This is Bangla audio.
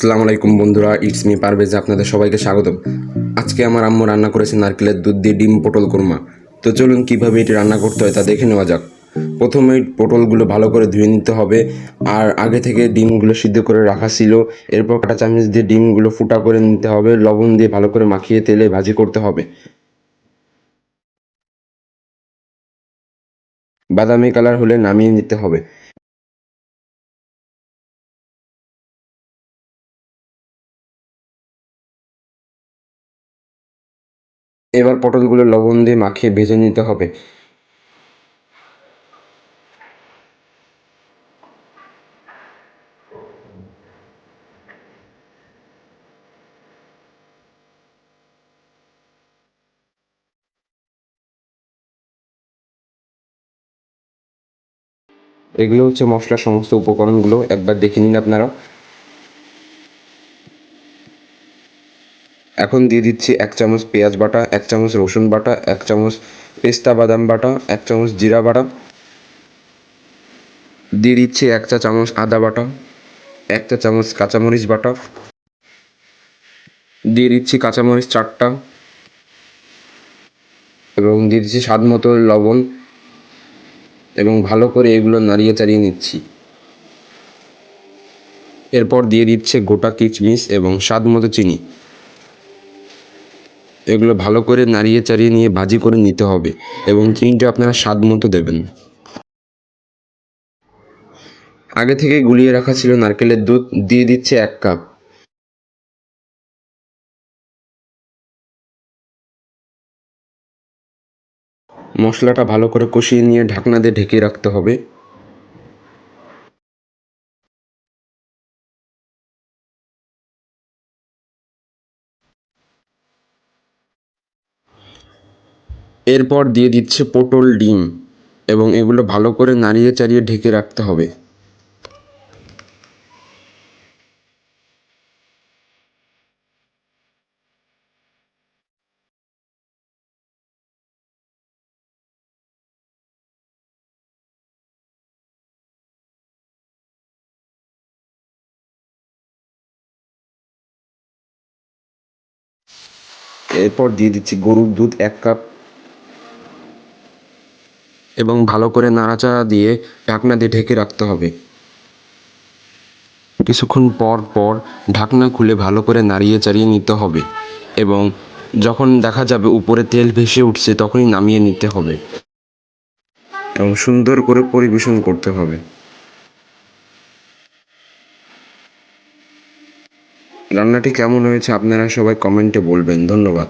আসসালামু আলাইকুম বন্ধুরা ইটস মি পারভেজে আপনাদের সবাইকে স্বাগতম। আজকে আমার আম্মু রান্না করেছে নারকেলের দুধ দিয়ে ডিম পটল কোরমা। তো চলুন কীভাবে এটি রান্না করতে হয় তা দেখে নেওয়া যাক। প্রথমে পটলগুলো ভালো করে ধুয়ে নিতে হবে আর আগে থেকে ডিমগুলো সিদ্ধ করে রাখা ছিল। এরপর কাঁটা চামচ দিয়ে ডিমগুলো ফুটা করে নিতে হবে, লবণ দিয়ে ভালো করে মাখিয়ে তেলে ভাজি করতে হবে। বাদামি কালার হলে নামিয়ে নিতে হবে। এবার পটলগুলো লবণ দিয়ে মাখিয়ে ভেজে নিতে হবে। এগুলো হচ্ছে মশলার সমস্ত উপকরণগুলো, একবার দেখে নিন আপনারা এখন দিয়ে দিচ্ছি এক চামচ পেঁয়াজ বাটা, এক চামচ রসুন বাটা, এক চামচ পেস্তা বাদাম বাটা, এক চামচ জিরা বাটা। দিয়ে দিচ্ছি এক চা চামচ আদা বাটা, এক চা চামচ কাঁচামরিচ বাটা। দিয়ে দিচ্ছি কাঁচামরিচ চারটা। এবং দিয়ে দিচ্ছি স্বাদ মতো লবণ। এবং ভালো করে এগুলো নাড়িয়ে চাড়িয়ে নিচ্ছি। এরপর দিয়ে দিচ্ছে গোটা কিচমিচ এবং স্বাদ মতো চিনি। এগুলো ভালো করে নাড়িয়ে চাড়িয়ে নিয়ে ভাজি করে নিতে হবে এবং চিনিটা আপনারা স্বাদ মতো দেবেন। আগে থেকে গুলিয়ে রাখা ছিল নারকেলের দুধ, দিয়ে দিচ্ছে এক কাপ। মশলাটা ভালো করে কষিয়ে নিয়ে ঢাকনা দিয়ে ঢেকে রাখতে হবে। এরপর দিয়ে দিচ্ছে পটল, ডিম এবং এগুলো ভালো করে নাড়িয়ে চাড়িয়ে ঢেকে রাখতে হবে। এরপর দিয়ে দিচ্ছি গরুর দুধ এক কাপ। এবং ভালো করে নাড়াচাড়া দিয়ে ঢাকনা দিয়ে ঢেকে রাখতে হবে। কিছুক্ষণ পর পর ঢাকনা খুলে ভালো করে নাড়িয়ে চাড়িয়ে নিতে হবে এবং যখন দেখা যাবে উপরে তেল ভেসে উঠছে তখনই নামিয়ে নিতে হবে এবং সুন্দর করে পরিবেশন করতে হবে। রান্নাটি কেমন হয়েছে আপনারা সবাই কমেন্টে বলবেন। ধন্যবাদ।